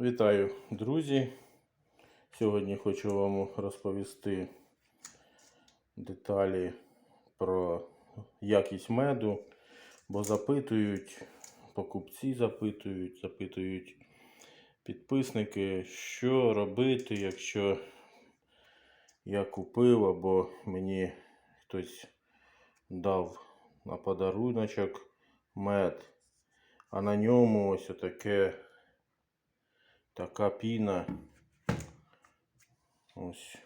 Вітаю, друзі! Сьогодні хочу вам розповісти деталі про якість меду, бо запитують, покупці запитують, запитують підписники, що робити, якщо я купив або мені хтось дав на подаруночок мед, а на ньому ось отаке така піна. Ось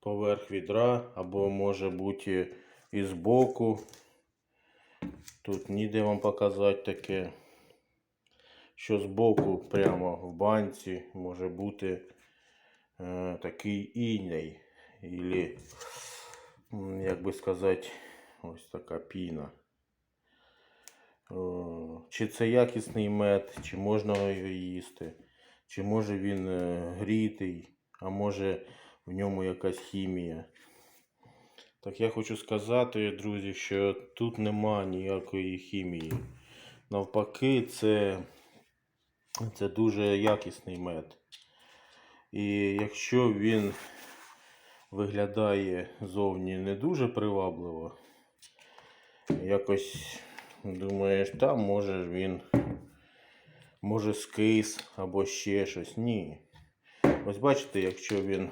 поверх відра, або може бути і збоку. Тут ніде вам показати таке, що збоку, прямо в банці, може бути е, такий іней. Ілі, як би сказати, ось така піна. О, Чи це якісний мед, чи можна його їсти, чи може він е, грітий, а може в ньому якась хімія. Так я хочу сказати, друзі, що тут нема ніякої хімії. Навпаки, це, це дуже якісний мед. І якщо він виглядає зовні не дуже привабливо, якось думаєш, там може він може скис або ще щось. Ні. Ось бачите, якщо він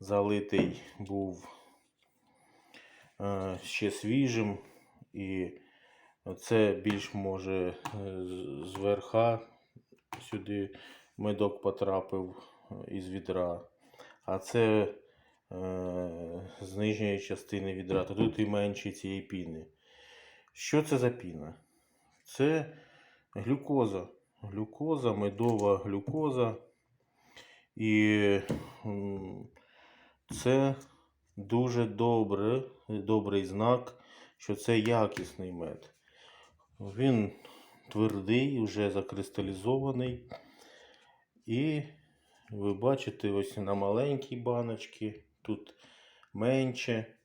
залитий був е, ще свіжим, і це більш може е, з- зверха сюди медок потрапив е, із відра, а це е, з нижньої частини відра, то тут і менше цієї піни. Що це за піна? Це глюкоза. Глюкоза, медова глюкоза. І це дуже добре, добрий знак, що це якісний мед. Він твердий, вже закристалізований. І ви бачите, ось на маленькій баночці, тут менше.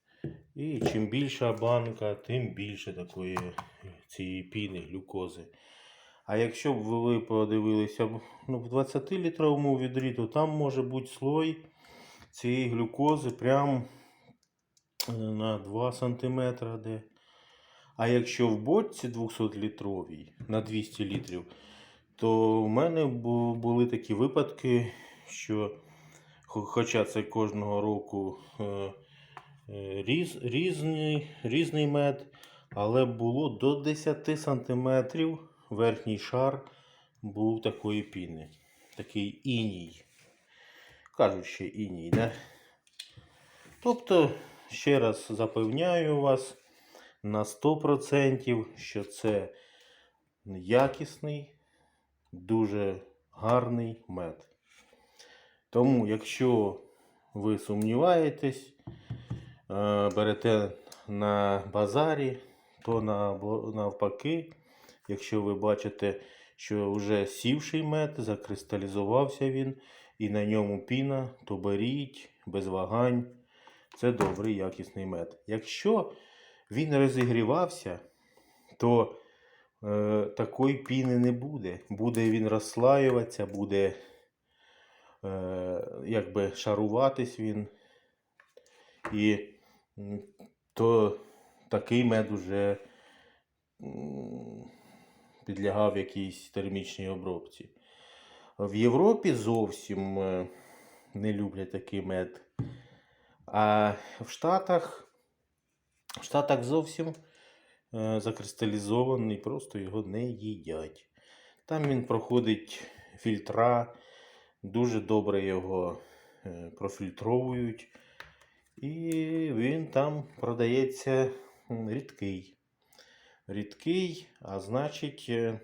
І чим більша банка, тим більше такої цієї піни, глюкози. А якщо б ви подивилися ну, в 20-літровому відрі, то там може бути слой цієї глюкози прям е, на 2 см. Де. А якщо в бочці 200-літровій на 200 літрів, то в мене були такі випадки, що хоча це кожного року е, різ, різний, різний мед, але було до 10 сантиметрів верхній шар був такої піни. Такий іній. Кажуть ще іній, да? Тобто, ще раз запевняю вас на 100%, що це якісний, дуже гарний мед. Тому, якщо ви сумніваєтесь, берете на базарі, то навпаки, якщо ви бачите, що вже сівший мед, закристалізувався він і на ньому піна, то беріть без вагань. Це добрий якісний мед. Якщо він розігрівався, то е, такої піни не буде. Буде він розслаюватися, буде е, якби шаруватись він. І то такий мед уже підлягав якійсь термічній обробці. В Європі зовсім е, не люблять такий мед. А в Штатах, в Штатах зовсім е, закристалізований, просто його не їдять. Там він проходить фільтра, дуже добре його е, профільтровують. І він там продається рідкий. Рідкий, а значить, е,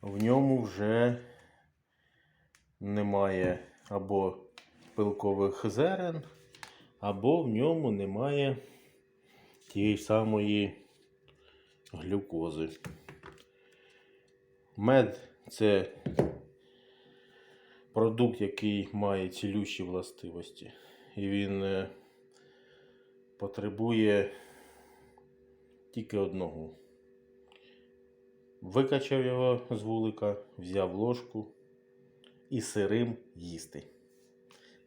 в ньому вже немає або пилкових зерен, або в ньому немає тієї самої глюкози. Мед це продукт, який має цілющі властивості. І він е, потребує тільки одного викачав його з вулика, взяв ложку і сирим їсти.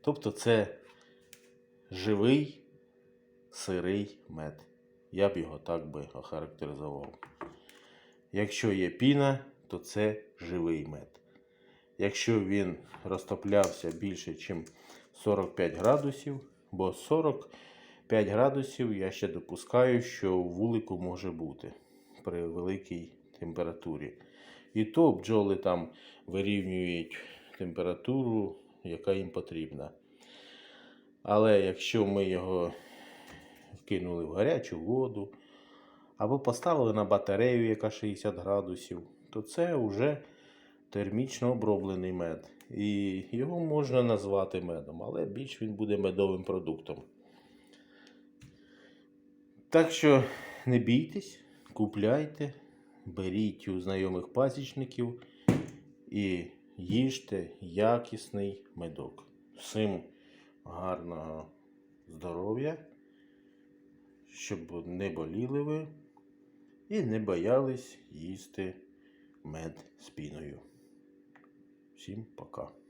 Тобто це живий сирий мед. Я б його так би охарактеризував. Якщо є піна, то це живий мед. Якщо він розтоплявся більше, ніж 45 градусів, бо 45 градусів я ще допускаю, що вулику може бути при великій температурі. І то бджоли там вирівнюють температуру, яка їм потрібна. Але якщо ми його вкинули в гарячу воду або поставили на батарею, яка 60 градусів, то це вже термічно оброблений мед. І його можна назвати медом, але більш він буде медовим продуктом. Так що не бійтесь, купляйте, беріть у знайомих пасічників і їжте якісний медок. Всім гарного здоров'я, щоб не боліли ви і не боялись їсти мед з піною. Всім пока.